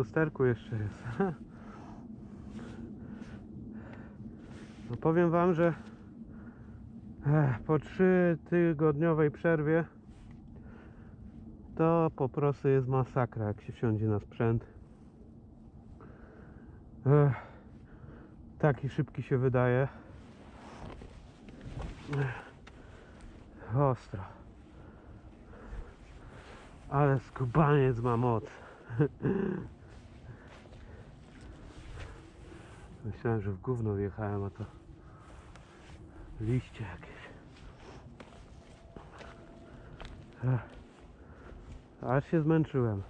lusterku jeszcze jest. No powiem wam, że eh, po trzy tygodniowej przerwie to po prostu jest masakra, jak się wsiądzie na sprzęt. Ech, taki szybki się wydaje. Ech, ostro. Ale skubaniec ma moc. Myślałem, że w gówno wjechałem, a to liście jakieś. Aż się zmęczyłem.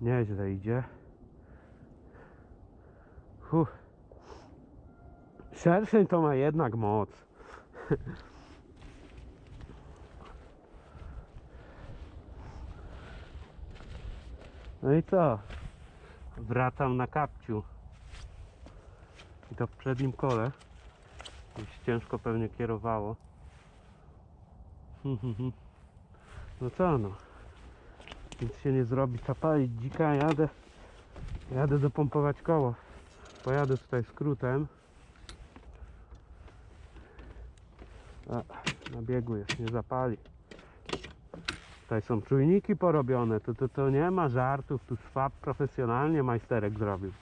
Nieźle idzie. Huh. Szerszeń to ma jednak moc. No i co? Wracam na kapciu. I to w przednim kole. Już ciężko pewnie kierowało. No co no? Nic się nie zrobi. Zapalić dzika jadę. Jadę dopompować koło. Pojadę tutaj skrótem. A, na biegu jest, nie zapali. Tutaj są czujniki porobione, to, to, to nie ma żartów, tu szwab profesjonalnie majsterek zrobił.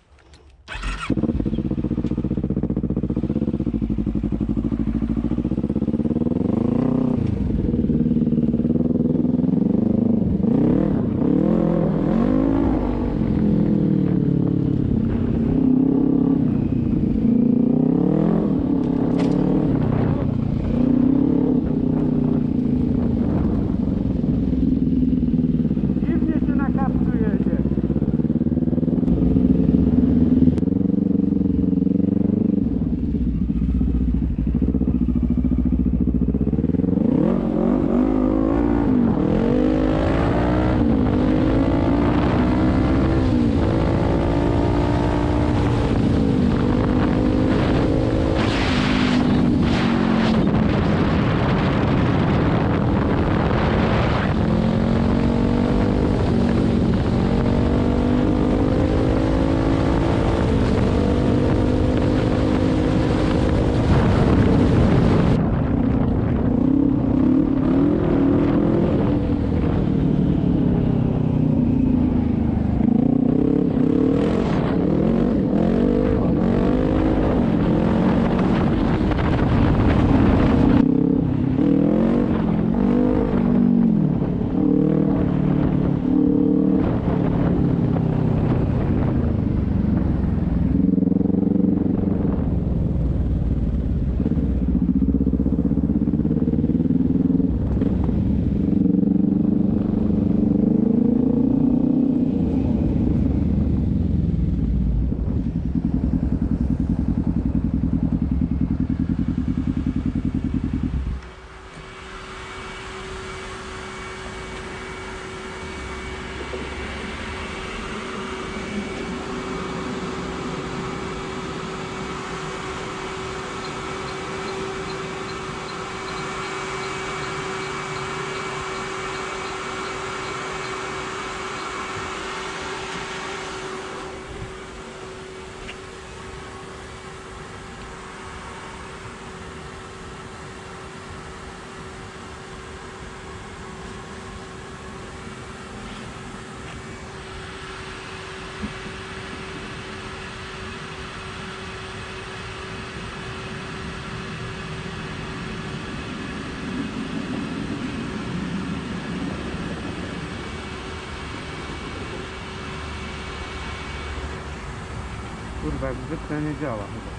Kurwa, jak zwykle nie działa chyba.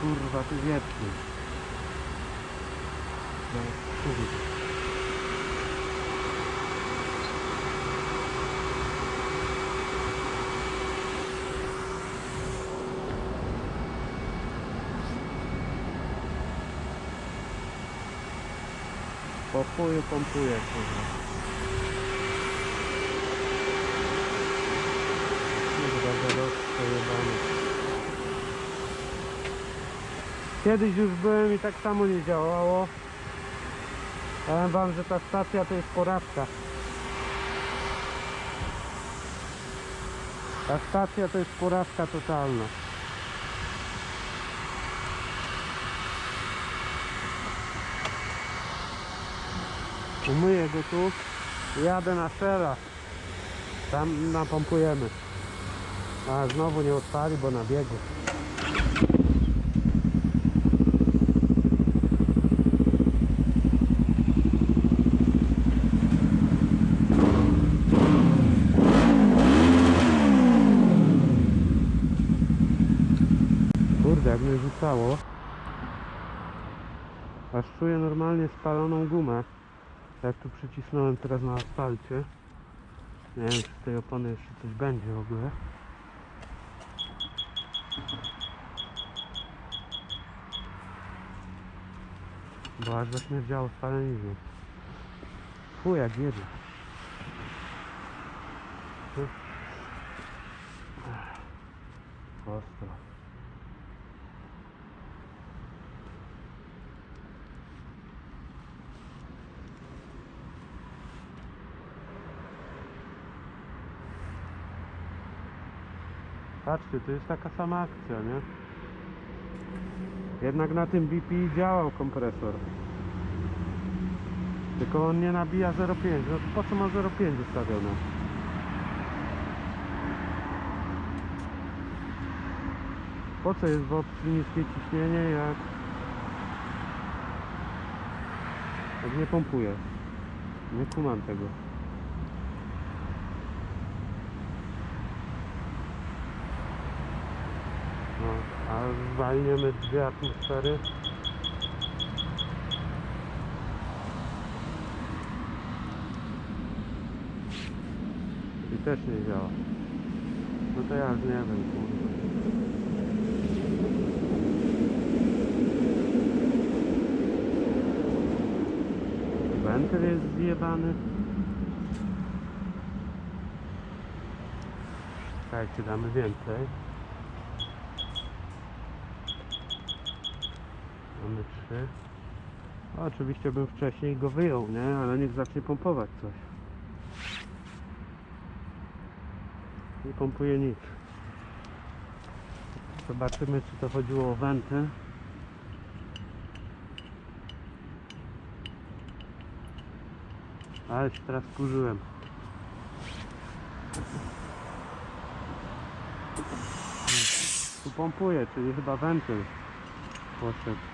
Kurwa, ty wieprzy. No, kurwa. Po chuju pompuje. Kurwa, Kiedyś już byłem i tak samo nie działało. Powiem wam, że ta stacja to jest porażka. Ta stacja to jest porażka totalna. Umyję go tu, jadę na szela. Tam napompujemy. A znowu nie odpali, bo na biegu. Mnie rzucało. Aż czuję normalnie spaloną gumę. Jak tu przycisnąłem teraz na asfalcie. Nie wiem, czy z tej opony jeszcze coś będzie w ogóle. Bo aż zaśmierdziało spalenizną. Fu, jak jedzie. Ostro. Patrzcie, to jest taka sama akcja, nie? Jednak na tym BP działał kompresor. Tylko on nie nabija 0,5. No po co ma 0,5 ustawione? Po co jest w opcji niskie ciśnienie, jak, jak nie pompuje? Nie kumam tego. No, a zwalniemy dwie atmosfery. I też nie działa. No to ja już nie wiem, kurwa. Wentyl jest zjebany. Czekajcie, damy więcej. Mamy trzy. O, oczywiście bym wcześniej go wyjął, nie? Ale niech zacznie pompować coś. Nie pompuje nic. Zobaczymy, czy to chodziło o wenty. Ale się teraz kurzyłem. Tu pompuje, czyli chyba wentyl poszedł.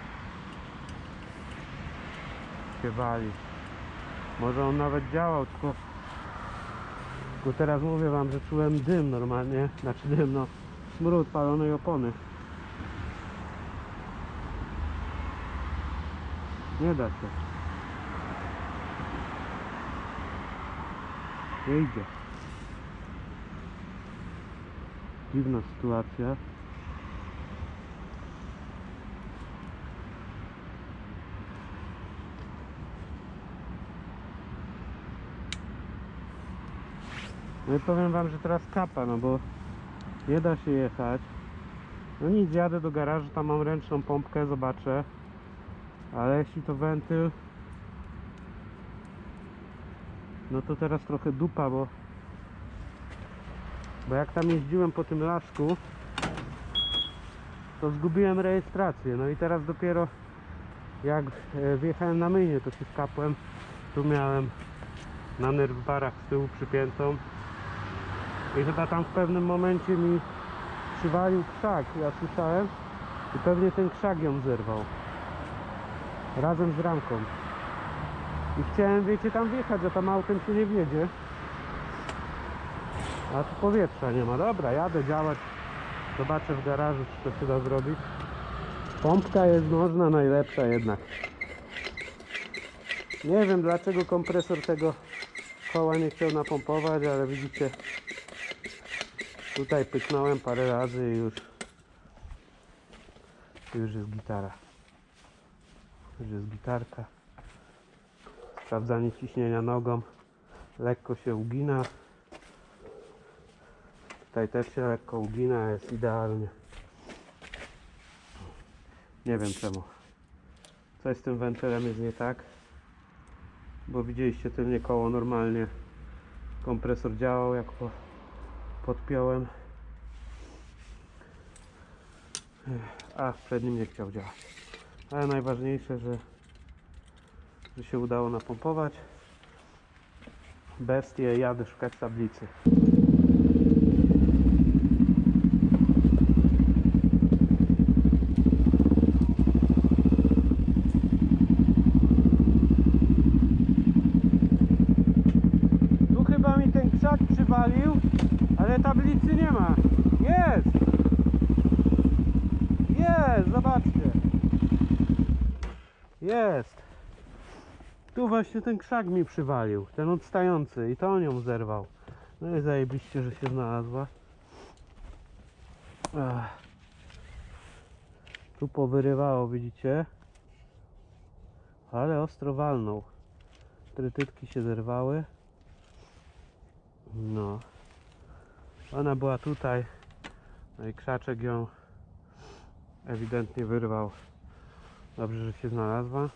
Się wali. Może on nawet działał, tylko, tylko teraz mówię wam, że czułem dym normalnie, znaczy dym, no smród palonej opony. Nie da się. Nie idzie. Dziwna sytuacja. No i powiem wam, że teraz kapa, no bo nie da się jechać. No nic, jadę do garażu, tam mam ręczną pompkę, zobaczę. Ale jeśli to wentyl, no to teraz trochę dupa, bo bo jak tam jeździłem po tym lasku, to zgubiłem rejestrację. No i teraz dopiero jak e, wjechałem na myjnie, to się skapłem. Tu miałem na nerw barach z tyłu przypiętą. I chyba tam w pewnym momencie mi przywalił krzak, ja słyszałem. I pewnie ten krzak ją zerwał. Razem z ramką. I chciałem, wiecie, tam wjechać, a tam autem się nie wjedzie. A tu powietrza nie ma. Dobra, jadę działać. Zobaczę w garażu, czy to się da zrobić. Pompka jest można, najlepsza jednak. Nie wiem dlaczego kompresor tego koła nie chciał napompować, ale widzicie, tutaj pyknąłem parę razy i już, już jest gitara. Już jest gitarka. Sprawdzanie ciśnienia nogą. Lekko się ugina. Tutaj też się lekko ugina, jest idealnie. Nie wiem czemu. Coś z tym wentylem jest nie tak. Bo widzieliście tylnie koło normalnie. Kompresor działał jak po, podpiąłem. A w przednim nie chciał działać. Ale najważniejsze, że, że się udało napompować. Bestię jadę szukać tablicy. Jest, zobaczcie. Jest. Tu właśnie ten krzak mi przywalił, ten odstający i to on ją zerwał. No i zajebiście, że się znalazła. Ach. Tu powyrywało, widzicie? Ale ostro walnął. Trytytki się zerwały. No. Ona była tutaj. No i krzaczek ją ewidentnie wyrwał. Dobrze, że się znalazła.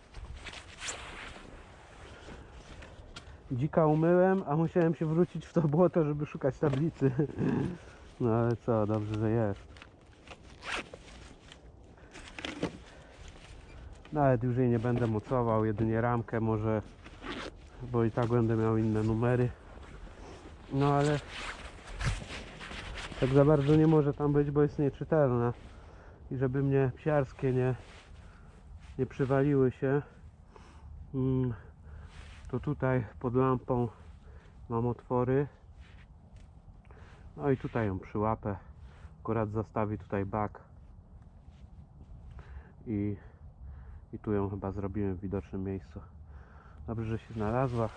Dzika umyłem, a musiałem się wrócić w to błoto, żeby szukać tablicy. No ale co, dobrze, że jest. Nawet już jej nie będę mocował, jedynie ramkę może, bo i tak będę miał inne numery. No ale tak za bardzo nie może tam być, bo jest nieczytelna. I żeby mnie psiarskie nie, nie przywaliły się, mm, to tutaj pod lampą mam otwory. No i tutaj ją przyłapę. Akurat zastawi tutaj bak. I, I tu ją chyba zrobimy w widocznym miejscu. Dobrze, że się znalazła.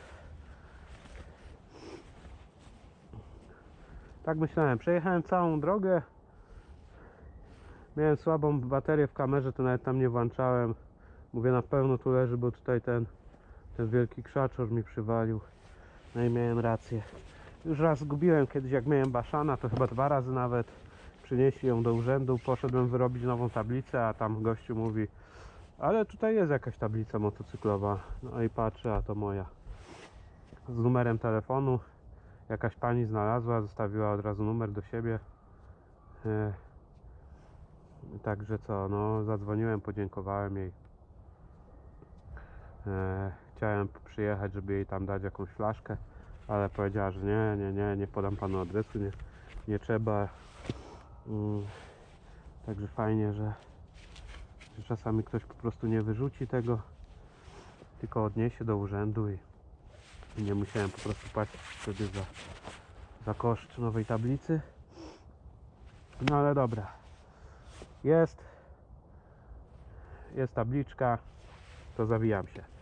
Tak myślałem. Przejechałem całą drogę. Miałem słabą baterię w kamerze, to nawet tam nie włączałem. Mówię na pewno tu leży, bo tutaj ten, ten wielki krzaczor mi przywalił. No i miałem rację. Już raz zgubiłem kiedyś jak miałem Baszana, to chyba dwa razy nawet. Przynieśli ją do urzędu, poszedłem wyrobić nową tablicę, a tam gościu mówi ale tutaj jest jakaś tablica motocyklowa. No i patrzę, a to moja. Z numerem telefonu. Jakaś pani znalazła, zostawiła od razu numer do siebie. Także co, no zadzwoniłem, podziękowałem jej. E, chciałem przyjechać, żeby jej tam dać jakąś flaszkę, ale powiedziała, że nie, nie, nie, nie podam panu adresu, nie, nie trzeba. Mm, także fajnie, że, że czasami ktoś po prostu nie wyrzuci tego, tylko odniesie do urzędu i, i nie musiałem po prostu płacić wtedy za, za koszt nowej tablicy. No ale dobra. Jest. Jest tabliczka. To zawijam się.